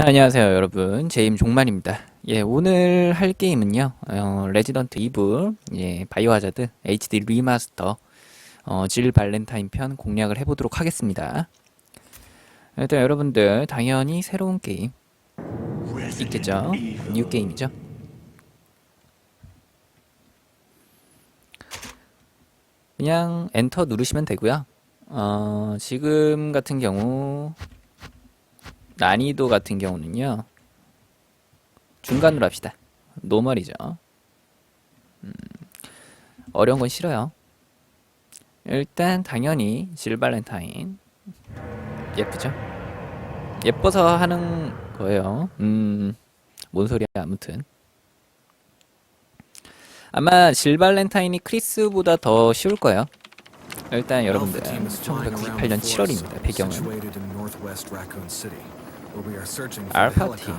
네, 안녕하세요 여러분. 제임 종만입니다. 예 오늘 할 게임은요 어, 레지던트 이블 예 바이오 하자드 HD 리마스터 어, 질 발렌타인 편 공략을 해보도록 하겠습니다. 일단 여러분들 당연히 새로운 게임 있겠죠? 뉴 게임이죠? 그냥 엔터 누르시면 되고요. 어, 지금 같은 경우 난이도 같은 경우는요 중간으로 합시다. 노멀이죠. 음, 어려운 건 싫어요. 일단 당연히 질 발렌타인. 예쁘죠? 예뻐서 하는 거예요. 음 뭔 소리야 아무튼. 아마 질 발렌타인이 크리스보다 더 쉬울 거예요. 일단 여러분들 1998년 7월입니다 배경은 알파 팀.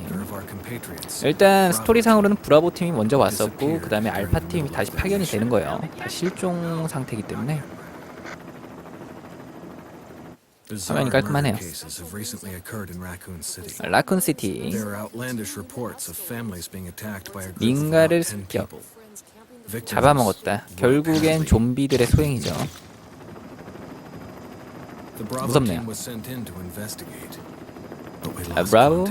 일단 스토리상으로는 브라보 팀이 먼저 왔었고 그 다음에 알파 팀이 다시 파견이 되는 거예요. 다 실종 상태이기 때문에 화면이 깔끔하네요. 라쿤 시티 민가를 습격 잡아먹었다. 결국엔 좀비들의 소행이죠. 무섭네요. 아, 브라보?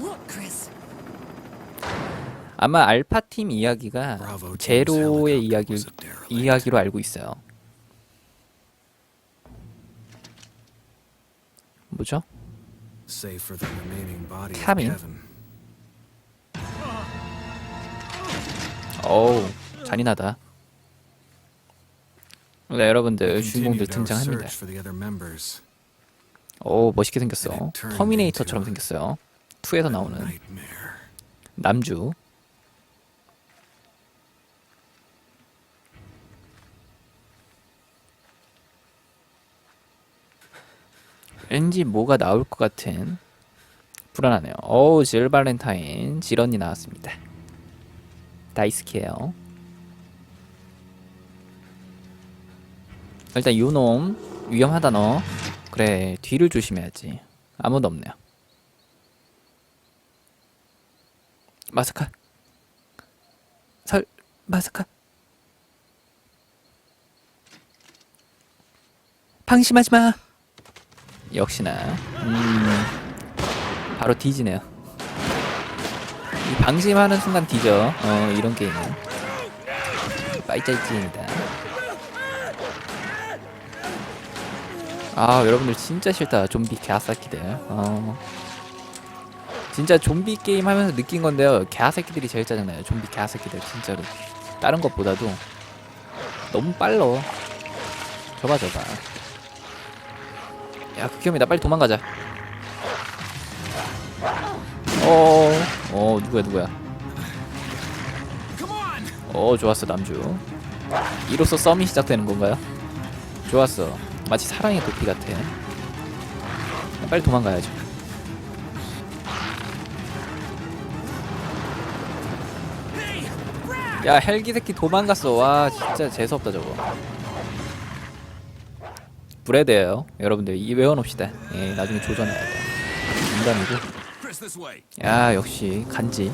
Look, Chris. 아마 알파 팀 이야기가 제로의 이야기 이야기로 알고 있어요. 뭐죠? 카빈 어우 잔인하다. 네, 여러분들 주인공들 등장합니다. 오 멋있게 생겼어. 터미네이터처럼 생겼어요. 2에서 나오는 남주. 왠지 뭐가 나올 것 같은 불안하네요. 어우 질 발렌타인 지런이 나왔습니다. 다이스키에요. 일단 요놈 위험하다 너. 그래 뒤를 조심해야지. 아무도 없네요. 마스카. 설 마스카. 방심하지 마. 역시나 음, 바로 뒤지네요. 이 방심하는 순간 뒤져. 어 이런 게임은 빠이짜이찌입니다. 아 여러분들 진짜 싫다 좀비 개새끼들. 어 진짜 좀비 게임 하면서 느낀 건데요. 개새끼들이 제일 짜증나요. 좀비 개새끼들 진짜로. 다른 것보다도 너무 빨러. 저봐 저봐. 야 극혐이다 빨리 도망가자. 어, 어 누구야 누구야? 어 좋았어 남주. 이로써 썸이 시작되는 건가요? 좋았어. 마치 사랑의 도피 같아. 빨리 도망가야죠. 야 헬기 새끼 도망갔어. 와 진짜 재수 없다 저거. 브레드예요. 여러분들 이 외워놓읍시다. 예, 나중에 조전해야 돼. 인간이고. 야 역시 간지.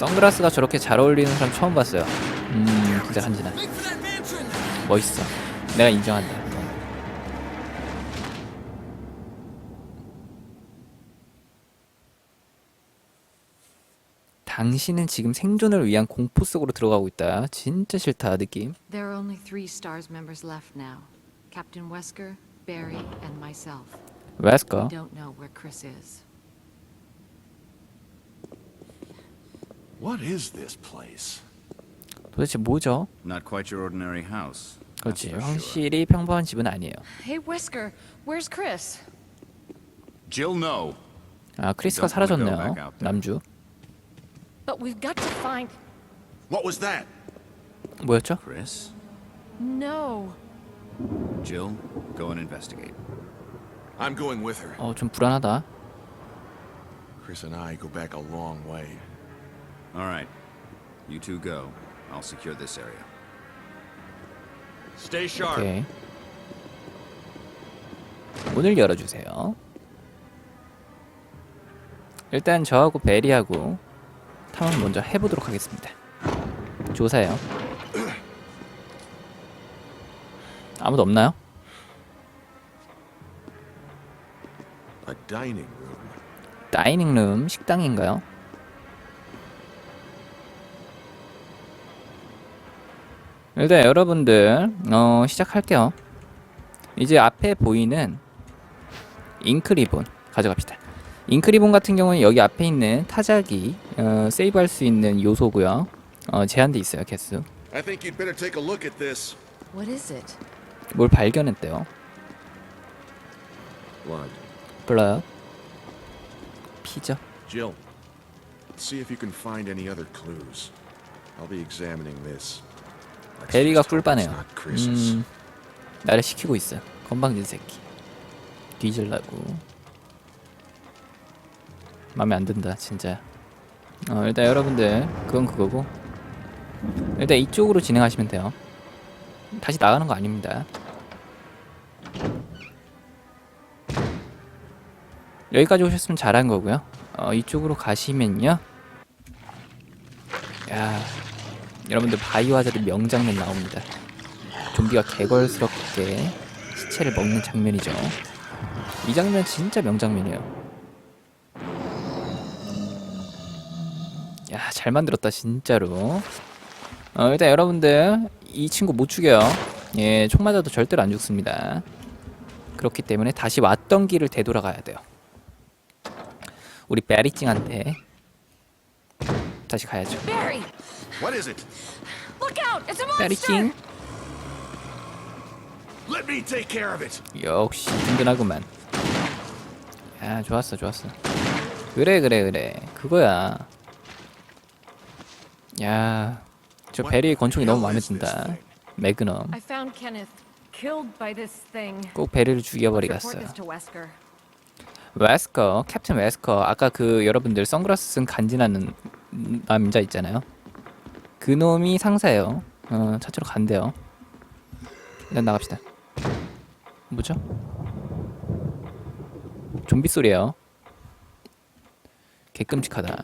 선글라스가 저렇게 잘 어울리는 사람 처음 봤어요. 음, 진짜 간지나. 멋있어. 내가 인정한다. 당신은 지금 생존을 위한 공포 속으로 들어가고 있다. 진짜 싫다 느낌. There are only three STARS members left now Captain Wesker, Barry, and myself. 웨스커. We don't know where Chris is. What is this place? 도대체 뭐죠? Not quite your ordinary house. that's 그렇지. for sure. 확실히 평범한 집은 아니에요. Hey, Wesker, where's Chris? Jill, no. 아 크리스가 Don't wanna go 사라졌네요. back out there. 남주. But we've got to find. What was that? 뭐였죠? Chris? No. Jill, go and investigate. I'm going with her. 어 좀 불안하다. Chris and I go back a long way. All right. You two go. I'll secure this area. Stay sharp. 오케이. 문을 열어주세요. 일단 저하고 베리하고 탐험 먼저 해보도록 하겠습니다. 조사요. 아무도 없나요? A dining room. 다이닝룸 식당인가요? 일단 여러분들 어, 시작할게요. 이제 앞에 보이는 잉크 리본 가져갑시다. 잉크 리본 같은 경우는 여기 앞에 있는 타자기 어, 세이브할 수 있는 요소고요. 어, 제한돼 있어요 개수. I think you'd better take a look at this. What is it? 뭘 발견했대요? Blood. 블러요? 피죠? Jill, see if you can find any other clues. I'll be examining this. 베리가 꿀빠네요. 음, 나를 시키고 있어요. 건방진 새끼. 뒤질라고. 마음에 안 든다, 진짜. 어, 일단 여러분들, 그건 그거고. 일단 이쪽으로 진행하시면 돼요. 다시 나가는 거 아닙니다. 여기까지 오셨으면 잘한 거고요. 어, 이쪽으로 가시면요. 야, 여러분들 바이오 하자드 명장면 나옵니다. 좀비가 개걸스럽게 시체를 먹는 장면이죠. 이 장면 진짜 명장면이에요. 야, 잘 만들었다, 진짜로. 어, 일단 여러분들, 이 친구 못 죽여요. 예, 총 맞아도 절대로 안 죽습니다. 그렇기 때문에 다시 왔던 길을 되돌아가야 돼요. 우리 베리찡한테 다시 가야죠. What is it? Look out! It's a monster! Let me take care of it. 역시 든든하구만. 야, 좋았어, 좋았어. 그래, 그래, 그래. 그거야. 야, 저 베리의 권총이 너무 마음에 든다. 매그넘. I found Kenneth killed by this thing. 꼭 베리를 Let's 죽여버리겠어요. report this to Wesker. 웨스커, 캡틴 웨스커. 아까 그 여러분들 선글라스 쓴 간지나는 남자 있잖아요. 그 놈이 상사예요. 어, 차트로 간대요. 일단 나갑시다. 뭐죠? 좀비 소리예요. 개끔찍하다.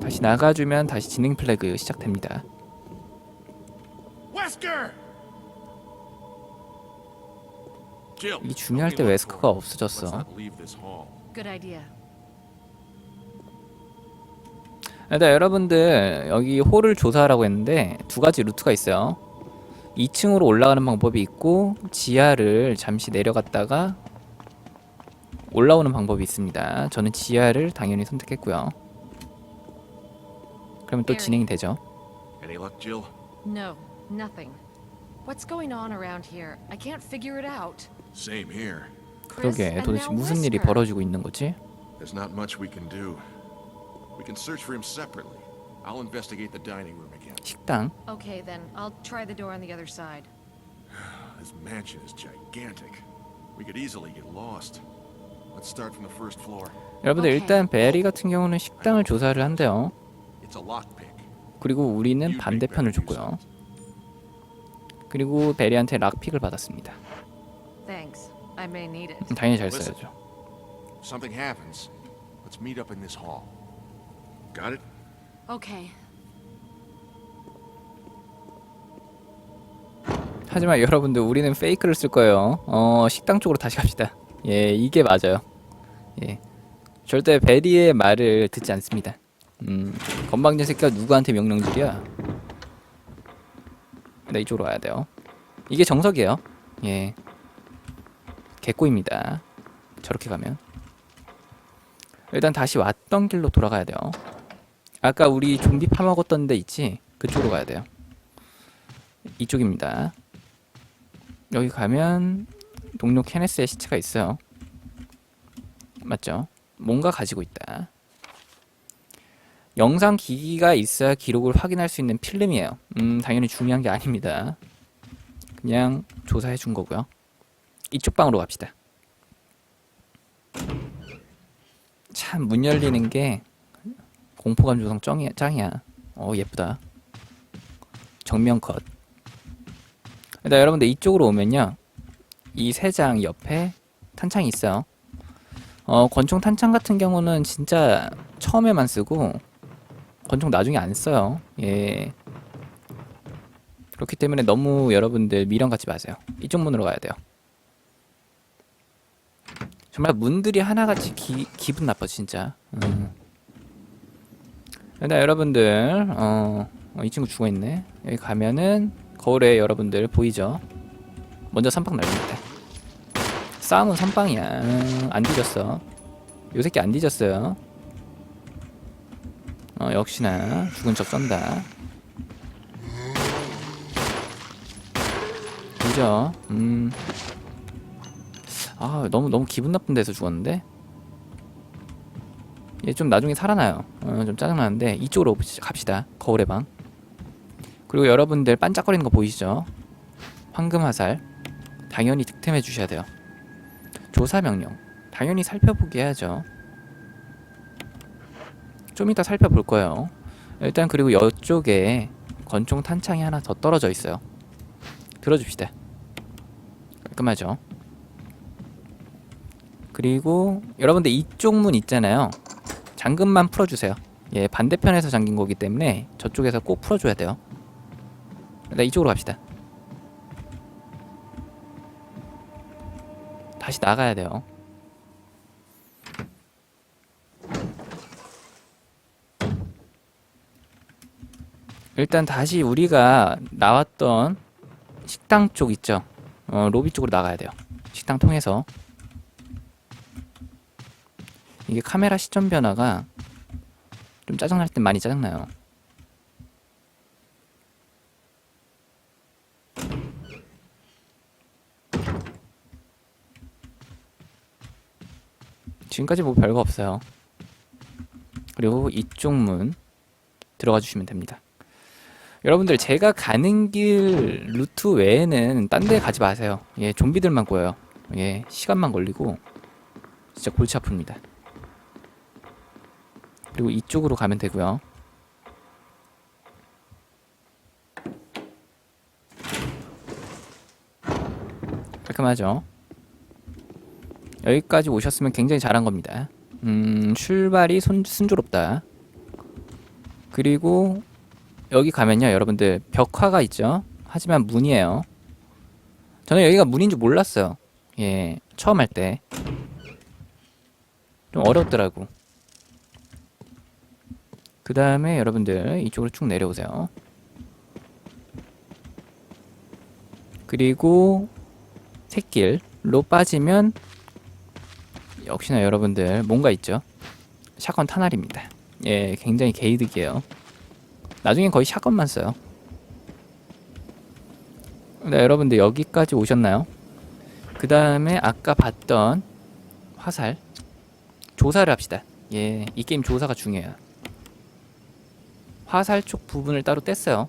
다시 나가주면 다시 진행 플래그 시작됩니다. 이 중요할 때 웨스커가. 없어졌어. Good idea. 일단 여러분들 여기 홀을 조사하라고 했는데 두 가지 루트가 있어요. 2층으로 올라가는 방법이 있고 지하를 잠시 내려갔다가 올라오는 방법이 있습니다. 저는 지하를 당연히 선택했고요. 그러면 또 진행이 되죠. Any luck, Jill? No, nothing. What's going on around here? I can't figure it out. Same here. 그러게 도대체 무슨 일이. 벌어지고 있는 거지? There's not much we can do. We can search for him separately. I'll investigate the dining room again. 식당. Okay, then I'll try the door on the other side. This mansion is gigantic. We could easily get lost. Let's start from the first floor. 여러분들. 일단 베리 같은 경우는 식당을 조사를 한대요. It's a lockpick. 그리고 우리는 반대편을 줬고요. 그리고 베리한테 락픽을 받았습니다. Thanks. I may need it. 당연히 잘. 써야죠. If something happens, let's meet up in this hall. Got it? Okay. 하지만 여러분들 우리는 페이크를 쓸 거예요. 어, 식당 쪽으로 다시 갑시다. 예, 이게 맞아요. 예. 절대 베리의 말을 듣지 않습니다. 음, 건방진 새끼가 누구한테 명령질이야? 네, 이쪽으로 가야 돼요. 이게 정석이에요. 예. 개꼬입니다. 저렇게 가면. 일단 다시 왔던 길로 돌아가야 돼요. 아까 우리 좀비 파 먹었던 데 있지? 그쪽으로 가야 돼요. 이쪽입니다. 여기 가면 동료 케네스의 시체가 있어요. 맞죠? 뭔가 가지고 있다. 영상 기기가 있어야 기록을 확인할 수 있는 필름이에요. 음, 당연히 중요한 게 아닙니다. 그냥 조사해 준 거고요. 이쪽 방으로 갑시다. 참 문 열리는 게 공포감 조성 짱이야. 짱이야. 어 예쁘다. 정면 컷. 일단 여러분들 이쪽으로 오면요. 이 세 장 옆에 탄창이 있어요. 어, 권총 탄창 같은 경우는 진짜 처음에만 쓰고 권총 나중에 안 써요. 예. 그렇기 때문에 너무 여러분들 미련 갖지 마세요. 이쪽 문으로 가야 돼요. 정말 문들이 하나같이 기, 기분 나빠 진짜. 음. 일단 여러분들 어, 어, 이 친구 죽어 있네. 여기 가면은 거울에 여러분들 보이죠? 먼저 선빵 날립니다. 싸움은 선빵이야. 음, 안 뒤졌어. 요 새끼 안 뒤졌어요. 어, 역시나 죽은 척 쏜다. 그죠? 음. 아, 너무 너무 기분 나쁜 데서 죽었는데. 얘좀 나중에 살아나요. 어, 좀 짜증나는데 이쪽으로 갑시다. 거울의 방. 그리고 여러분들 반짝거리는 거 보이시죠? 황금 화살. 당연히 득템해 주셔야 돼요. 조사 명령. 당연히 살펴보게 해야죠. 좀 이따 살펴볼 거예요. 일단 그리고 이쪽에 권총 탄창이 하나 더 떨어져 있어요. 들어줍시다. 깔끔하죠? 그리고 여러분들 이쪽 문 있잖아요. 잠금만 풀어주세요. 예, 반대편에서 잠긴 거기 때문에 저쪽에서 꼭 풀어줘야 돼요. 일단 이쪽으로 갑시다. 다시 나가야 돼요. 일단 다시 우리가 나왔던 식당 쪽 있죠? 어, 로비 쪽으로 나가야 돼요. 식당 통해서. 이게 카메라 시점 변화가 좀 짜증날 땐 많이 짜증나요. 지금까지 뭐 별거 없어요. 그리고 이쪽 문 들어가 주시면 됩니다. 여러분들 제가 가는 길 루트 외에는 딴 데 가지 마세요. 예, 좀비들만 보여요. 예, 시간만 걸리고 진짜 골치 아픕니다. 그리고 이쪽으로 가면 되고요. 깔끔하죠? 여기까지 오셨으면 굉장히 잘한 겁니다. 음, 출발이 손, 순조롭다. 그리고 여기 가면요, 여러분들 벽화가 있죠. 하지만 문이에요. 저는 여기가 문인 줄 몰랐어요. 예, 처음 할 때. 좀 어렵더라고. 그 다음에 여러분들 이쪽으로 쭉 내려오세요. 그리고 샛길로 빠지면 역시나 여러분들 뭔가 있죠. 샷건 탄알입니다. 예, 굉장히 개이득이에요. 나중엔 거의 샷건만 써요. 네, 여러분들 여기까지 오셨나요? 그 다음에 아까 봤던 화살 조사를 합시다. 예, 이 게임 조사가 중요해요. 화살 쪽 부분을 따로 뗐어요.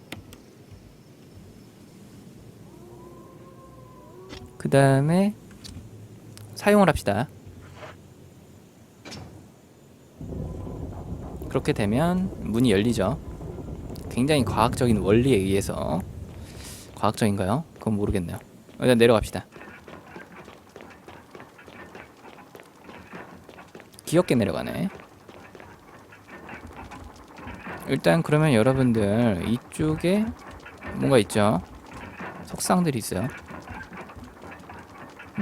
그 다음에 사용을 합시다. 그렇게 되면 문이 열리죠. 굉장히 과학적인 원리에 의해서 과학적인가요? 그건 모르겠네요. 일단 내려갑시다. 귀엽게 내려가네. 일단 그러면 여러분들 이쪽에 뭔가 있죠? 석상들이 있어요.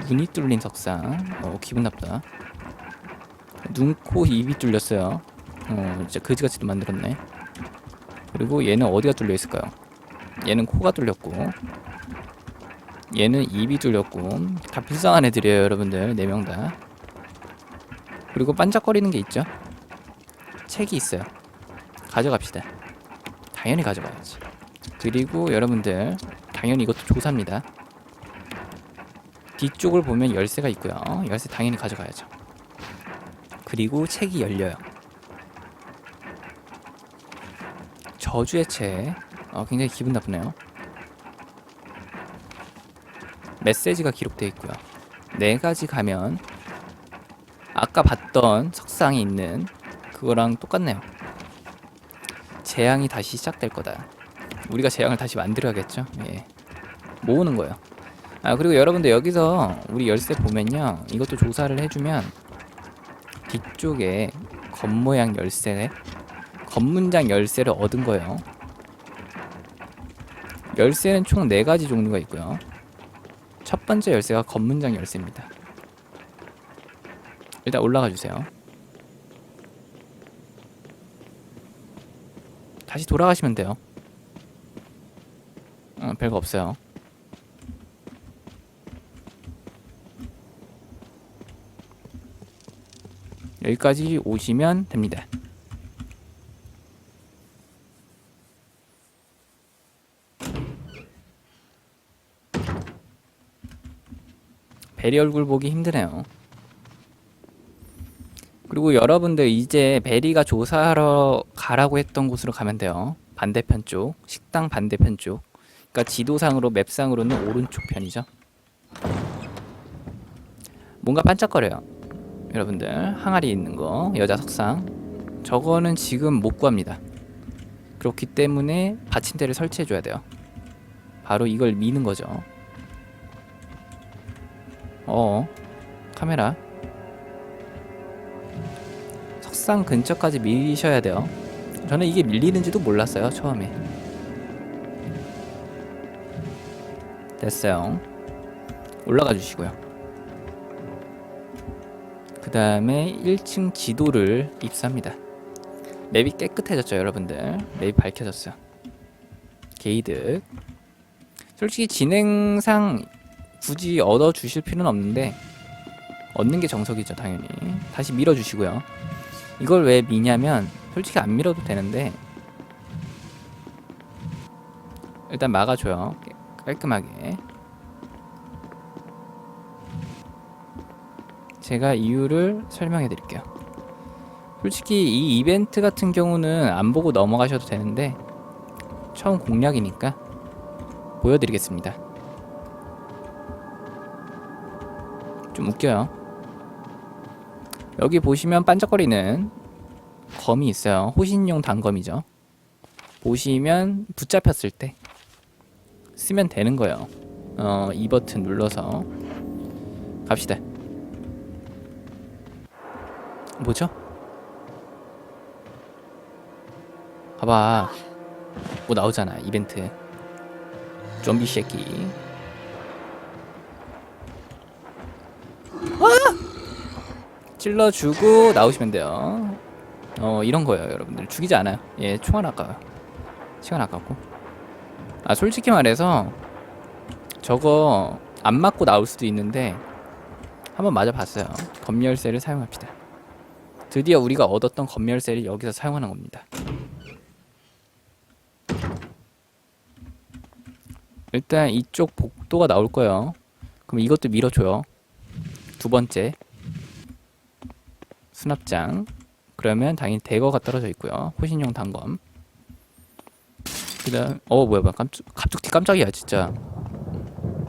눈이 뚫린 석상. 어, 기분 나쁘다. 눈, 코, 입이 뚫렸어요. 어, 진짜 그지같이도 만들었네. 그리고 얘는 어디가 뚫려 있을까요? 얘는 코가 뚫렸고, 얘는 입이 뚫렸고, 다 불쌍한 애들이에요, 여러분들. 네 명 다. 그리고 반짝거리는 게 있죠? 책이 있어요. 가져갑시다. 당연히 가져가야지. 그리고 여러분들, 당연히 이것도 조사입니다. 뒤쪽을 보면 열쇠가 있고요. 열쇠 당연히 가져가야죠. 그리고 책이 열려요. 저주의 책. 어, 굉장히 기분 나쁘네요. 메시지가 기록되어 있고요. 네 가지 가면 아까 봤던 석상이 있는 그거랑 똑같네요. 재앙이 다시 시작될 거다. 우리가 재앙을 다시 만들어야겠죠? 예. 모으는 거예요. 아 그리고 여러분들 여기서 우리 열쇠 보면요 이것도 조사를 해주면 뒤쪽에 겉모양 열쇠 겉문장 열쇠를 얻은 거예요. 열쇠는 총 4가지 종류가 있고요. 첫 번째 열쇠가 겉문장 열쇠입니다. 일단 올라가 주세요. 다시 돌아가시면 돼요. 어, 별거 없어요. 여기까지 오시면 됩니다. 베리 얼굴 보기 힘드네요. 그리고 여러분들 이제 베리가 조사하러 가라고 했던 곳으로 가면 돼요. 반대편 쪽, 식당 반대편 쪽. 그러니까 지도상으로 맵상으로는 오른쪽 편이죠. 뭔가 반짝거려요. 여러분들 항아리 있는 거 여자 석상 저거는 지금 못 구합니다. 그렇기 때문에 받침대를 설치해 줘야 돼요. 바로 이걸 미는 거죠. 어 카메라 석상 근처까지 밀리셔야 돼요. 저는 이게 밀리는지도 몰랐어요 처음에. 됐어요. 올라가 주시고요. 그 다음에 1층 지도를 입수합니다. 맵이 깨끗해졌죠, 여러분들. 맵이 밝혀졌어요. 게이드. 솔직히 진행상 굳이 얻어 주실 필요는 없는데 얻는 게 정석이죠, 당연히. 다시 밀어 주시고요. 이걸 왜 미냐면 솔직히 안 밀어도 되는데 일단 막아줘요. 깔끔하게. 제가 이유를 설명해 드릴게요. 솔직히 이 이벤트 같은 경우는 안 보고 넘어가셔도 되는데 처음 공략이니까 보여드리겠습니다. 좀 웃겨요. 여기 보시면 반짝거리는 검이 있어요. 호신용 단검이죠. 보시면 붙잡혔을 때 쓰면 되는 거예요. 어, 이 버튼 눌러서 갑시다. 뭐죠? 봐봐 뭐 나오잖아 이벤트 좀비 새끼 찔러주고 나오시면 돼요. 어 이런 거예요 여러분들. 죽이지 않아요. 예 총알 아까워요. 시간 아깝고. 아 솔직히 말해서 저거 안 맞고 나올 수도 있는데 한번 맞아봤어요. 검열쇠를 사용합시다. 드디어 우리가 얻었던 검열쇠를 여기서 사용하는 겁니다. 일단 이쪽 복도가 나올 거예요. 그럼 이것도 밀어줘요. 두 번째 수납장. 그러면 당연히 대거가 떨어져 있고요. 호신용 단검. 그다음 어 뭐야 뭐야 깜짝 갑자기 깜짝이야 진짜.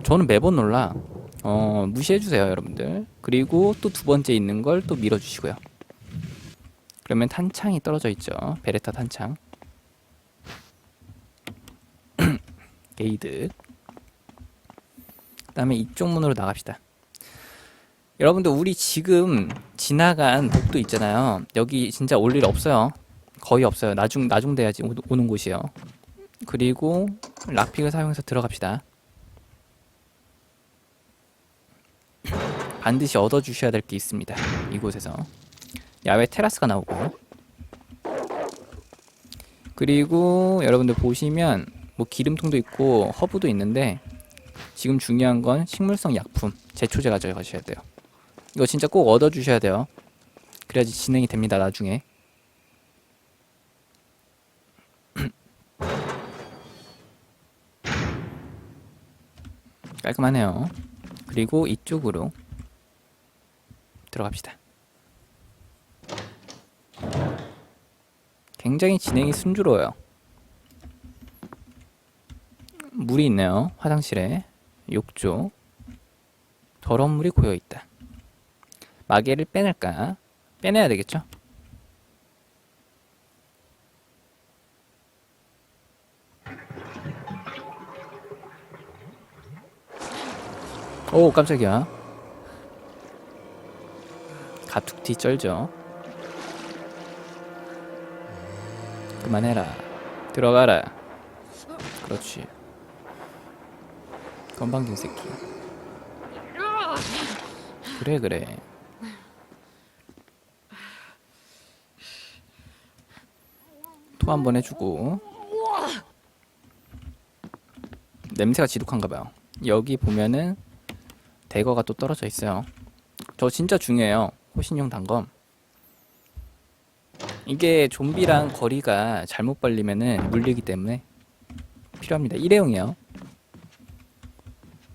저는 매번 놀라. 어 무시해 주세요 여러분들. 그리고 또 두 번째 있는 걸 또 밀어주시고요. 그러면 탄창이 떨어져 있죠. 베레타 탄창. 게이드. 그 다음에 이쪽 문으로 나갑시다. 여러분들 우리 지금 지나간 복도 있잖아요. 여기 진짜 올 일 없어요. 거의 없어요. 나중 나중 돼야지 오- 오는 곳이요. 그리고 락픽을 사용해서 들어갑시다. 반드시 얻어 주셔야 될 게 있습니다. 이곳에서. 야외 테라스가 나오고 그리고 여러분들 보시면 뭐 기름통도 있고 허브도 있는데 지금 중요한 건 식물성 약품 제초제 가져가셔야 돼요 이거 진짜 꼭 얻어 주셔야 돼요 그래야지 진행이 됩니다 나중에 깔끔하네요 그리고 이쪽으로 들어갑시다 굉장히 진행이 순조로워요. 물이 있네요. 화장실에 욕조 더러운 물이 고여 있다. 마개를 빼낼까? 빼내야 되겠죠? 오 깜짝이야. 가툭티 쩔죠. 그만해라. 들어가라. 그렇지. 건방진 새끼. 그래 그래 토한번 해주고. 냄새가 지독한가 봐요. 여기 보면은 대거가 또 떨어져 있어요. 저 진짜 중요해요. 호신용 단검. 이게 좀비랑 거리가 잘못 벌리면은 물리기 때문에 필요합니다. 일회용이에요.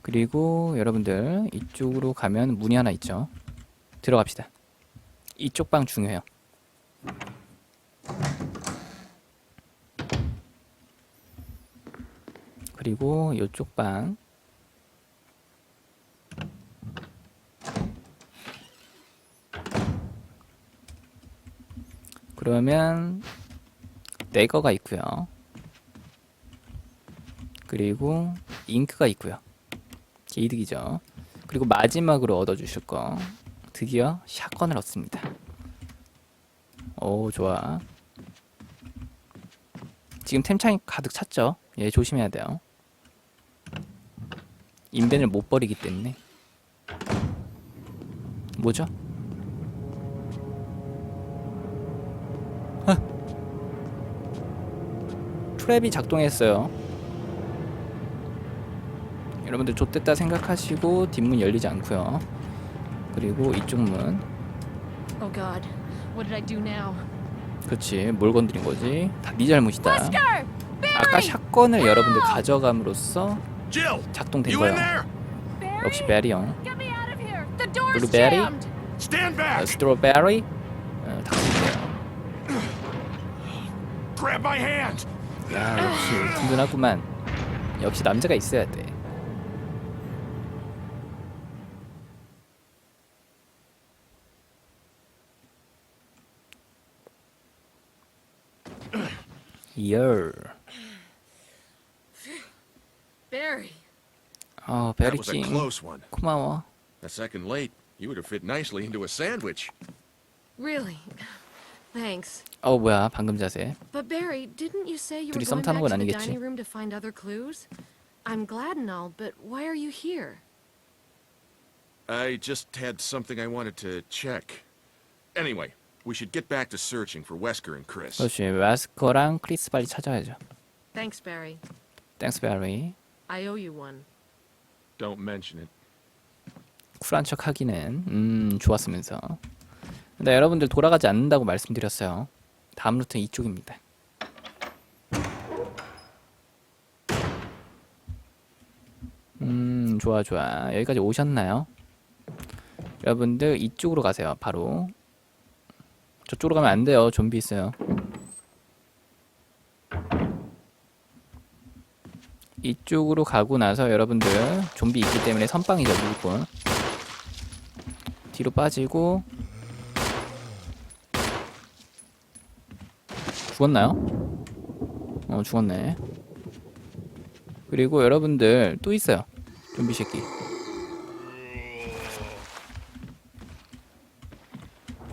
그리고 여러분들 이쪽으로 가면 문이 하나 있죠. 들어갑시다. 이쪽 방 중요해요 그리고 이쪽 방 그러면 네거가 있고요. 그리고 잉크가 있고요. 이득이죠. 그리고 마지막으로 얻어주실 거 드디어 샷건을 얻습니다. 오 좋아. 지금 템창이 가득 찼죠. 얘 조심해야 돼요. 인벤을 못 버리기 때문에 뭐죠? 트랩이 작동했어요. 여러분들 좆됐다 생각하시고 뒷문 열리지 않고요. 그리고 이쪽 문, Oh god. What did I do now? 그렇지 뭘 건드린 거지? 다 네 잘못이다. 아까 샷건을 여러분들 가져감으로써! 작동된 You in 거예요. there? 역시 베리 형. Get me out of here! The door's Blueberry? jammed! Stand 어, back! 스트로베리 어, 닭인데요. Grab my hand! 야 역시 든든하구만. 역시 남자가 있어야 돼. 열. Barry. 어 That was a 베리킹 close one. 고마워. A second late, you would have fit nicely into a sandwich. Really? Thanks. 어 뭐야 방금 자세. But Barry, didn't you say you were 둘이 썸 going 타는 back 건 to the 아니겠지? dining room to find other clues? I'm glad and all, but why are you here? I just had something I wanted to check. Anyway, we should get back to searching for Wesker and Chris. 그렇지 마스커랑 크리스 빨리 찾아야죠. Thanks, Barry. 땡스 베리. I owe you one. Don't mention it. 쿨한 척 하기는 음 좋았으면서. 근데 여러분들 돌아가지 않는다고 말씀드렸어요. 다음 루트는 이쪽입니다. 음 좋아 좋아 여기까지 오셨나요? 여러분들 이쪽으로 가세요 바로 저쪽으로 가면 안 돼요 좀비 있어요 이쪽으로 가고 나서 여러분들 좀비 있기 때문에 선빵이죠 무조건. 뒤로 빠지고. 죽었나요? 어 죽었네. 그리고 여러분들 또 있어요 좀비 새끼.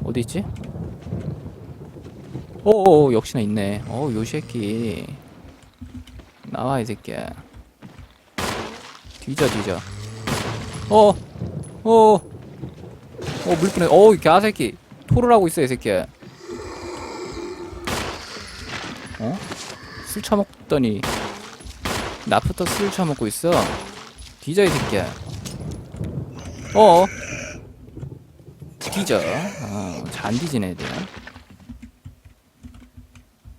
어디 있지? 오오 역시나 있네. 어요 새끼 나와 이 새끼야 뒤져 뒤져 어어 어, 어, 물분해. 어우, 개새끼. 토를 하고 있어, 이 새끼야. 어? 술 처먹더니, 나부터 술 처먹고 있어. 뒤져, 이 새끼야. 어어. 뒤져. 어, 잘안 뒤지네, 애들.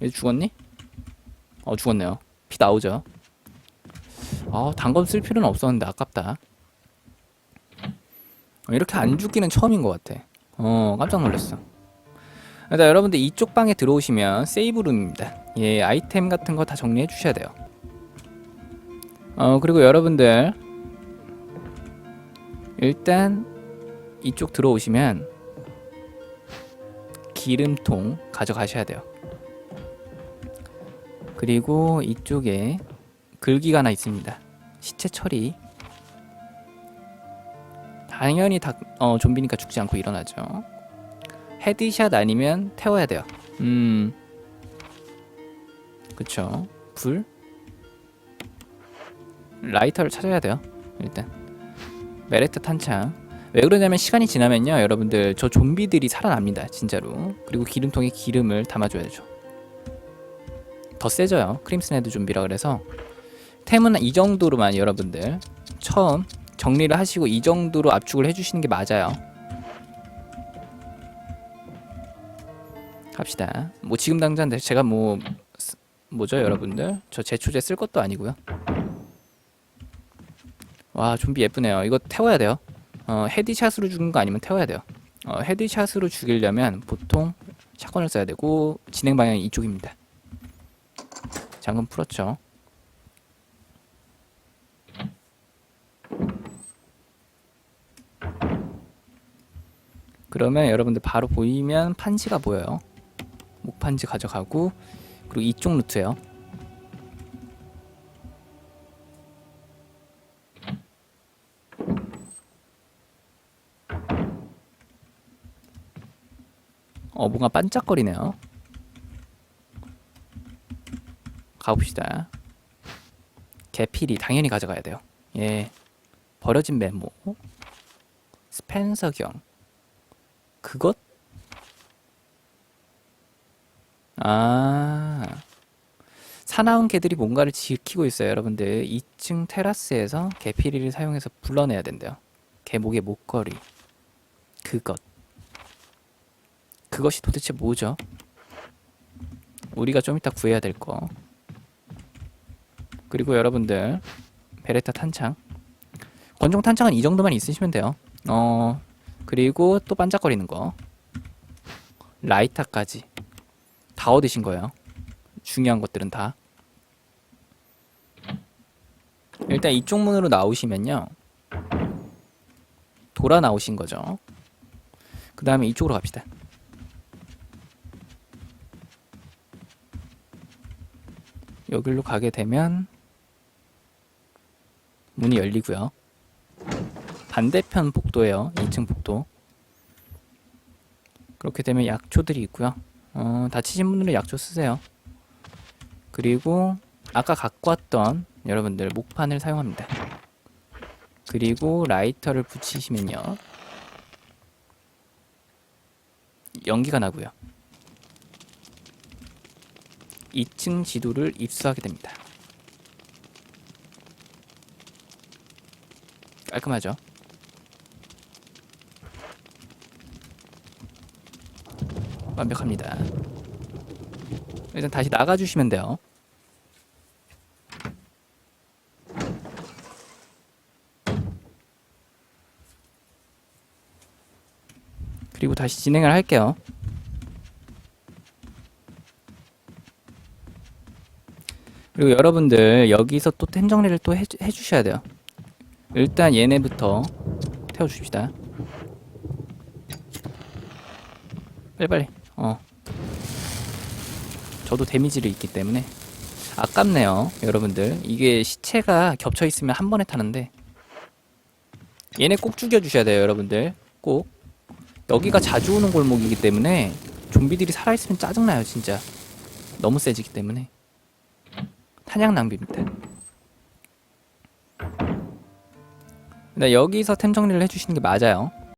얘 죽었니? 어, 죽었네요. 피 나오죠. 아, 단검 쓸 필요는 없었는데, 아깝다. 어, 이렇게 안 죽기는 처음인 것 같아. 어, 깜짝 놀랐어. 일단 여러분들 이쪽 방에 들어오시면 세이브룸입니다. 예, 아이템 같은 거 다 정리해 주셔야 돼요. 어, 그리고 여러분들 일단 이쪽 들어오시면 기름통 가져가셔야 돼요. 그리고 이쪽에 글기가 하나 있습니다. 시체 처리 당연히 다 어, 좀비니까 죽지 않고 일어나죠. 헤드샷 아니면 태워야 돼요. 음, 그쵸. 불 라이터를 찾아야 돼요. 일단 메레트 탄창. 왜 그러냐면 시간이 지나면요, 여러분들 저 좀비들이 살아납니다, 진짜로. 그리고 기름통에 기름을 담아줘야죠. 더 세져요. 크림슨 헤드 좀비라 그래서 템은 이 정도로만 여러분들 처음 정리를 하시고 이 정도로 압축을 해주시는 게 맞아요. 갑시다. 뭐 지금 당장 제가 뭐 쓰- 뭐죠, 여러분들? 저 제초제 쓸 것도 아니고요. 와 좀비 예쁘네요. 이거 태워야 돼요. 어, 헤드샷으로 죽는 거 아니면 태워야 돼요. 어, 헤드샷으로 죽이려면 보통 샷건을 써야 되고 진행 방향이 이쪽입니다. 잠금 풀었죠. 그러면 여러분들 바로 보이면 판지가 보여요. 목판지 가져가고 그리고 이쪽 루트예요. 어 뭔가 반짝거리네요. 가봅시다. 개필이 당연히 가져가야 돼요. 예. 버려진 메모. 스펜서 경. 그것? 아. 사나운 개들이 뭔가를 지키고 있어요, 여러분들. 2층 테라스에서 개피리를 사용해서 불러내야 된대요. 개목의 목걸이. 그것. 그것이 도대체 뭐죠? 우리가 좀 이따 구해야 될 거. 그리고 여러분들 베레타 탄창. 권총 탄창은 이 정도만 있으시면 돼요. 어 그리고 또 반짝거리는 거. 라이터까지 다 얻으신 거예요. 중요한 것들은 다. 일단 이쪽 문으로 나오시면요. 돌아 나오신 거죠. 그 다음에 이쪽으로 갑시다. 여기로 가게 되면 문이 열리고요. 반대편 복도예요. 2층 복도. 그렇게 되면 약초들이 있고요. 어, 다치신 분들은 약초 쓰세요. 그리고 아까 갖고 왔던 여러분들 목판을 사용합니다. 그리고 라이터를 붙이시면요. 연기가 나고요. 2층 지도를 입수하게 됩니다. 깔끔하죠? 완벽합니다. 일단 다시 나가주시면 돼요. 그리고 다시 진행을 할게요. 그리고 여러분들 여기서 또 템 정리를 또 해, 해주셔야 돼요. 일단 얘네부터 태워줍시다. 빨리빨리. 어. 저도 데미지를 있기 때문에 아깝네요, 여러분들. 이게 시체가 겹쳐 있으면 한 번에 타는데 얘네 꼭 죽여주셔야 돼요, 여러분들. 꼭. 여기가 자주 오는 골목이기 때문에 좀비들이 살아있으면 짜증나요, 진짜. 너무 세지기 때문에. 탄약 낭비입니다. 근데 여기서 템 정리를 해주시는 게 맞아요.